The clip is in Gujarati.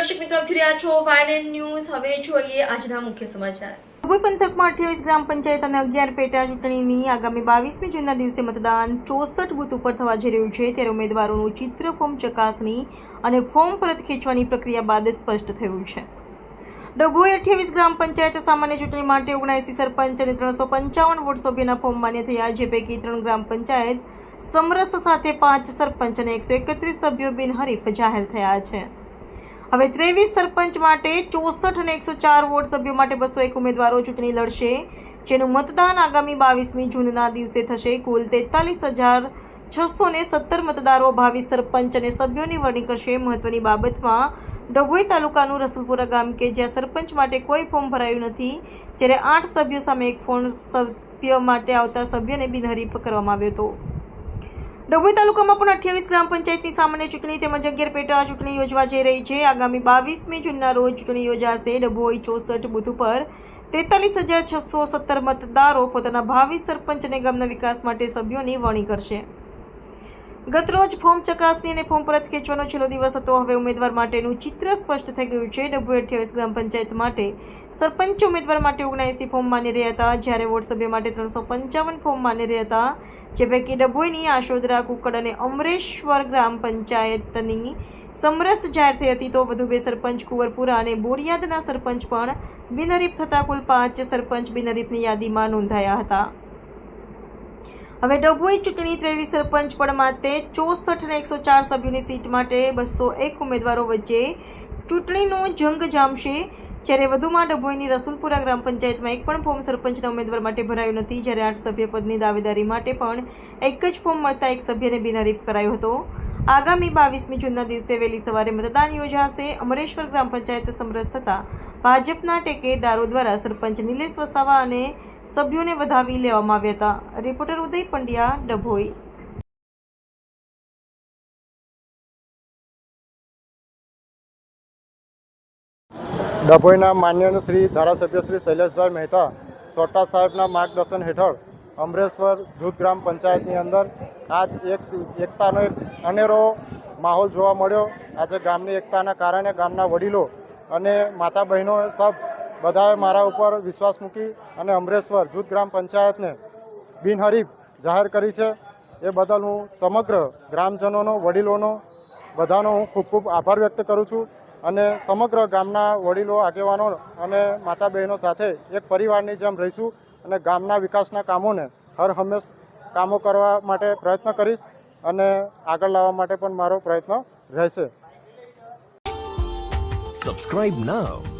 દર્શક મિત્રો, આપ જોઈ રહ્યા છો વાયનેન ન્યૂઝ. હવે જોઈએ આજના મુખ્ય સમાચાર. ડભોઈ પંથકમાં અઠ્યાવીસ ગ્રામ પંચાયત અને અગિયાર પેટા ચૂંટણીની આગામી બાવીસમી જૂનના દિવસે મતદાન ચોસઠ બુથ ઉપર થવા જઈ રહ્યું છે. ત્યારે ઉમેદવારોનું ચિત્ર, ફોર્મ ચકાસણી અને ફોર્મ પરત ખેંચવાની પ્રક્રિયા બાદ સ્પષ્ટ થયું છે. ડભોઈ અઠ્યાવીસ ગ્રામ પંચાયત સામાન્ય ચૂંટણી માટે ઓગણએંસી સરપંચ અને ત્રણસો પંચાવન વોટ સભ્યના ફોર્મ માન્ય થયા, જે પૈકી ત્રણ ગ્રામ પંચાયત સમરસ સાથે પાંચ સરપંચ અને એકસો એકત્રીસ સભ્યો બિનહરીફ જાહેર થયા છે. હવે ત્રેવીસ સરપંચ માટે ચોસઠ અને એકસો ચાર વોર્ડ સભ્યો માટે બસો એક ઉમેદવારો ચૂંટણી લડશે, જેનું મતદાન આગામી બાવીસમી જૂનના દિવસે થશે. કુલ તેતાલીસ હજાર છસો ને સત્તર મતદારો ભાવિ સરપંચ અને સભ્યોની વરણી કરશે. મહત્વની બાબતમાં ડભોઈ તાલુકાનું રસુલપુરા ગામ કે જ્યાં સરપંચ માટે કોઈ ફોર્મ ભરાયું નથી, જ્યારે આઠ સભ્યો સામે એક ફોર્મ સભ્ય માટે આવતા સભ્યને બિનહરીફ કરવામાં આવ્યો હતો. ડભોઈ તાલુકામાં પણ અઠ્યાવીસ ગ્રામ પંચાયતની સામાન્ય ચૂંટણી તેમજ અગિયાર પેટા ચૂંટણી યોજવા જઈ રહી છે. આગામી બાવીસમી જૂનના રોજ ચૂંટણી યોજાશે. ડભોઈ ચોસઠ બુથ ઉપર તેતાલીસ હજાર છસો સત્તર મતદારો પોતાના ભાવિ સરપંચ અને ગામના વિકાસ માટે સભ્યોની વરણી કરશે. ગતરોજ ફોર્મ ચકાસણી અને ફોર્મ પરત ખેંચવાનો છેલ્લો દિવસ હતો. હવે ઉમેદવાર માટેનું ચિત્ર સ્પષ્ટ થઈ ગયું છે. ડભોઈ અઠ્યાવીસ ગ્રામ પંચાયત માટે સરપંચ ઉમેદવાર માટે ઓગણએંસી ફોર્મ માની રહ્યા હતા જ્યારે વોર્ડ માટે ત્રણસો પંચાવન ફોર્મ માની રહ્યા હતા જે પૈકી ડભોઈની આશોદરા કુકડ અને અમરેશ્વર ગ્રામ પંચાયતની સમરસ જાહેર થઈ હતી. તો વધુ બે સરપંચ કુંવરપુરા અને બોરિયાદના સરપંચ પણ બિનહરીફ થતા કુલ પાંચ સરપંચ બિનહરીફની યાદીમાં નોંધાયા હતા. હવે ડભોઈ ચૂંટણી ત્રેવીસ સરપંચ પણ માટે ચોસઠ અને એકસો ચાર સભ્યોની સીટ માટે બસો એક ઉમેદવારો વચ્ચે ચૂંટણીનો જંગ જામશે. જ્યારે વધુમાં ડભોઈની રસુલપુરા ગ્રામ પંચાયતમાં એક પણ ફોર્મ સરપંચના ઉમેદવાર માટે ભરાયું નથી, જ્યારે આઠ સભ્ય પદની દાવેદારી માટે પણ એક જ ફોર્મ મળતા એક સભ્યને બિનહરીફ કરાયો હતો. આગામી બાવીસમી જૂનના દિવસે વહેલી સવારે મતદાન યોજાશે. અમરેશ્વર ગ્રામ પંચાયત સમરસ થતાં ભાજપના ટેકેદારો દ્વારા સરપંચ નિલેશ વસાવા અને સભ્યોને વધાવી લેવામાં આવ્યા હતા. રિપોર્ટર ઉદય પંડ્યા, ડભોઈ. ડભોઈના માન્ય શ્રી ધારાસભ્ય શ્રી શૈલેષભાઈ મહેતા, સોટા સાહેબના માર્ગદર્શન હેઠળ અમરેશ્વર જૂથ ગ્રામ પંચાયતની અંદર આજ એક એકતાનો એક અનેરો માહોલ જોવા મળ્યો. આજે ગામની એકતાના કારણે ગામના વડીલો અને માતા બહેનો સબ બધાએ મારા ઉપર વિશ્વાસ મૂકી અને અમરેશ્વર જૂથ ગ્રામ પંચાયતને બિનહરીફ જાહેર કરી છે. એ બદલ હું સમગ્ર ગ્રામજનોનો, વડીલોનો, બધાનો હું ખૂબ ખૂબ આભાર વ્યક્ત કરું છું અને સમગ્ર ગામના વડીલો, આગેવાનો અને માતા બહેનો સાથે એક પરિવારની જેમ રહીશું અને ગામના વિકાસના કામોને હર હંમેશ કામો કરવા માટે પ્રયત્ન કરીશ અને આગળ લાવવા માટે પણ મારો પ્રયત્ન રહેશે. Subscribe now